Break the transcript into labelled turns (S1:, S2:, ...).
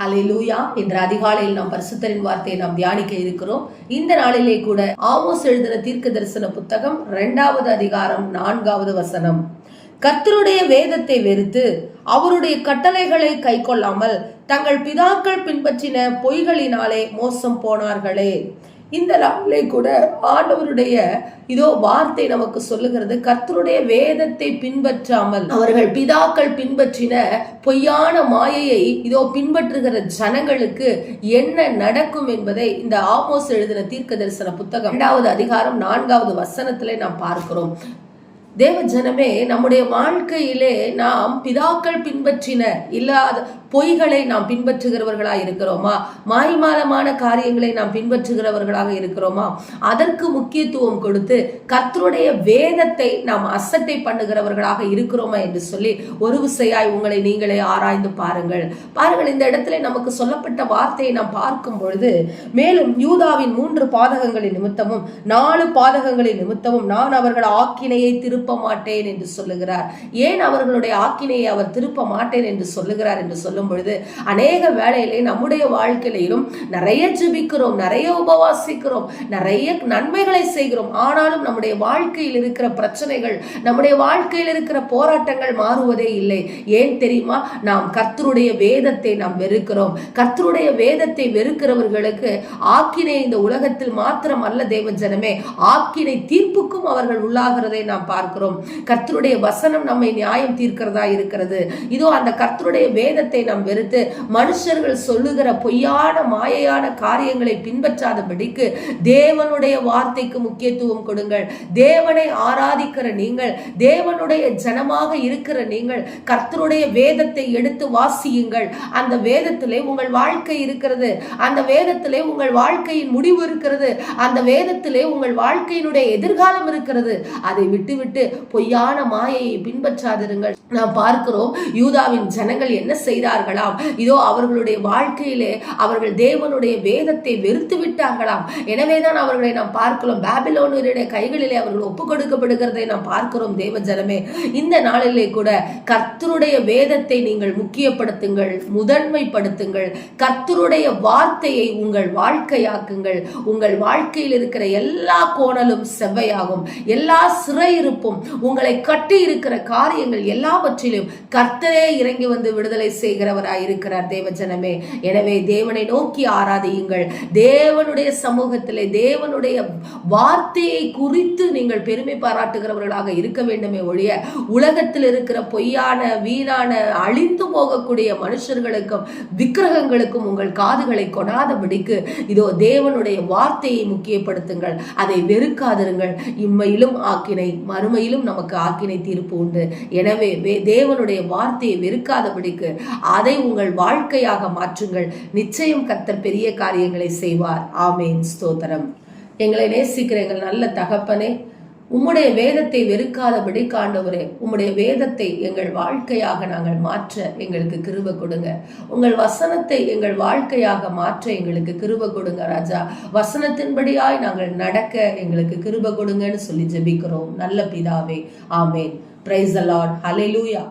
S1: ஹலே லூயா என்ற அதிகாலையில் நாம் பரிசுத்தரின் வார்த்தையை நாம் தியானிக்க இருக்கிறோம். இந்த நாளிலே கூட ஆமோஸ் எழுதின தீர்க்க தரிசன புத்தகம் இரண்டாவது அதிகாரம் நான்காவது வசனம். கர்த்தருடைய வேதத்தை வெறுத்து அவருடைய கட்டளைகளை கை கொள்ளாமல் தங்கள் பிதாக்கள் பின்பற்றின பொய்களினாலே மோசம் போனார்களே. இந்த நாளிலே கூட ஆண்டவருடைய இதோ வார்த்தை நமக்கு சொல்லுகிறது கர்த்தருடைய வேதத்தை பின்பற்றாமல் அவர்கள் பிதாக்கள் பின்பற்றின பொய்யான மாயையை இதோ பின்பற்றுகிற ஜனங்களுக்கு என்ன நடக்கும் என்பதை இந்த ஆமோஸ் எழுதின தீர்க்க தரிசன புத்தகம் இரண்டாவது அதிகாரம் நான்காவது வசனத்திலே நாம் பார்க்கிறோம். தேவ ஜனமே நம்முடைய வாழ்க்கையிலே நாம் பிதாக்கள் பின்பற்றின இல்லாத பொய்களை நாம் பின்பற்றுகிறவர்களா இருக்கிறோமா? மாய்மாலமான காரியங்களை நாம் பின்பற்றுகிறவர்களாக இருக்கிறோமா? அதற்கு முக்கியத்துவம் கொடுத்து கர்த்தருடைய வேதத்தை நாம் அசட்டை பண்ணுகிறவர்களாக இருக்கிறோமா என்று சொல்லி ஒரு விசையாய் உங்களை நீங்களே ஆராய்ந்து பாருங்கள். பாருங்கள் இந்த இடத்துல நமக்கு சொல்லப்பட்ட வார்த்தையை நாம் பார்க்கும் பொழுது மேலும் யூதாவின் மூன்று பாதகங்களின் நிமித்தமும் நாலு பாதகங்களின் நிமித்தமும் நான் அவர்கள் ஆக்கினையை திருப்ப மாட்டேன் என்று சொல்லுகிறார். ஏன் அவர்களுடைய ஆக்கினையை அவர் திருப்ப மாட்டேன் என்று சொல்லுகிறார் என்று சொல்லும் பொழுது அநேக வேளையிலே நம்முடைய வாழ்க்கையிலும் நிறைய ஜெபிக்கிறோம் நிறைய உபவாசிக்கிறோம் நிறைய நன்மைகளை செய்கிறோம். ஆனாலும் நம்முடைய வாழ்க்கையில் இருக்கிற பிரச்சனைகள் நம்முடைய வாழ்க்கையில் இருக்கிற போராட்டங்கள் மாறுவதே இல்லை. ஏன் தெரியுமா? நாம் கர்த்தருடைய வேதத்தை நாம் வெறுக்கிறோம். கர்த்தருடைய வேதத்தை வெறுக்கிறவர்களுக்கு ஆக்கினை இந்த உலகத்தில் மாத்திரம் அல்ல தேவ ஜனமே. ஆக்கினை தீர்ப்புக்கும் அவர்கள் உள்ளாகிறதை நாம் பார்க்கிறோம். பார்க்கிறோம். கர்த்தருடைய வசனம் நம்மை நியாயம் தீர்க்கிறதா இருக்கிறது. இதோ அந்த கர்த்தருடைய வேதத்தை நாம் வெறுத்து மனுஷர்கள் சொல்லுகிற பொய்யான மாயையான காரியங்களை பின்பற்றாதபடிக்கு தேவனுடைய வார்த்தைக்கு முக்கியத்துவம் கொடுங்கள். தேவனை ஆராதிக்கிற நீங்கள் தேவனுடைய ஜனமாக இருக்கிற நீங்கள் கர்த்தருடைய வேதத்தை எடுத்து வாசியுங்கள். அந்த வேதத்திலே உங்கள் வாழ்க்கை இருக்கிறது. அந்த வேதத்திலே உங்கள் வாழ்க்கையின் முடிவு இருக்கிறது. அந்த வேதத்திலே உங்கள் வாழ்க்கையினுடைய எதிர்காலம் இருக்கிறது. அதை விட்டுவிட்டு பொய்யான மாயையை பின்பற்றாதிருங்கள். நாம் பார்க்கிறோம் யூதாவின் ஜனங்கள் என்ன செய்தார்களாம்? இதோ அவர்களுடைய வாழ்க்கையிலே அவர்கள் தேவனுடைய வேதத்தை வெறுத்து விட்டார்களாம். எனவேதான் அவர்களை நாம் பார்க்கிறோம். பாபிலோனுடைய கைகளிலே அவர்கள் ஒப்பு கொடுக்கப்படுகிறதை நாம் பார்க்கிறோம் தேவ ஜனமே. இந்த நாளிலே கூட கர்த்தருடைய வேதத்தை நீங்கள் முக்கியப்படுத்துங்கள் முதன்மைப்படுத்துங்கள். கர்த்தருடைய வார்த்தையை உங்கள் வாழ்க்கையாக்குங்கள். உங்கள் வாழ்க்கையில் இருக்கிற எல்லா கோணலும் செவ்வையாகும். எல்லா இருக்கும். உங்களை கட்டி இருக்கிற காரியங்கள் எல்லாவற்றிலும் கர்த்தரே இறங்கி வந்து விடுதலை செய்கிறவராய் இருக்கிறார் தேவஜனமே. எனவே தேவனை நோக்கி ஆராதியுங்கள். தேவனுடைய சமூகத்திலே தேவனுடைய வார்த்தையை குறித்து நீங்கள் பெருமை பாராட்டுகிறவர்களாக இருக்க வேண்டுமே ஒழிய உலகத்தில் இருக்கிற பொய்யான வீணான அழிந்து போகக்கூடிய மனுஷர்களுக்கும் விக்கிரகங்களுக்கும் உங்கள் காதுகளை கொடாதபடிக்கு இதோ தேவனுடைய வார்த்தையை முக்கியப்படுத்துங்கள். அதை வெறுக்காதிருங்கள். இம்மையிலும் ஆக்கினை மறுமையிலும் நமக்கு ஆக்கினை தீர்ப்பு உண்டு. எனவே தேவனுடைய வார்த்தையை வெறுக்காதபடிக்கு அதை உங்கள் வாழ்க்கையாக மாற்றுங்கள். நிச்சயம் கத்தர் பெரிய காரியங்களை செய்வார். ஆமேன். ஸ்தோத்திரம். எங்களை நேசிக்கிற எங்கள் நல்ல தகப்பனே உம்முடைய வேதத்தை வெறுக்காதபடி காண்டவரே உம்முடைய வேதத்தை எங்கள் வாழ்க்கையாக நாங்கள் மாற்ற எங்களுக்கு கிருப கொடுங்க. உங்கள் வசனத்தை எங்கள் வாழ்க்கையாக மாற்ற எங்களுக்கு கிருப கொடுங்க ராஜா. வசனத்தின்படியாய் நாங்கள் நடக்க எங்களுக்கு கிருப கொடுங்கன்னு சொல்லி ஜெபிக்கிறோம். நல்ல பிதாவே ஆமேன். Price allot hallelujah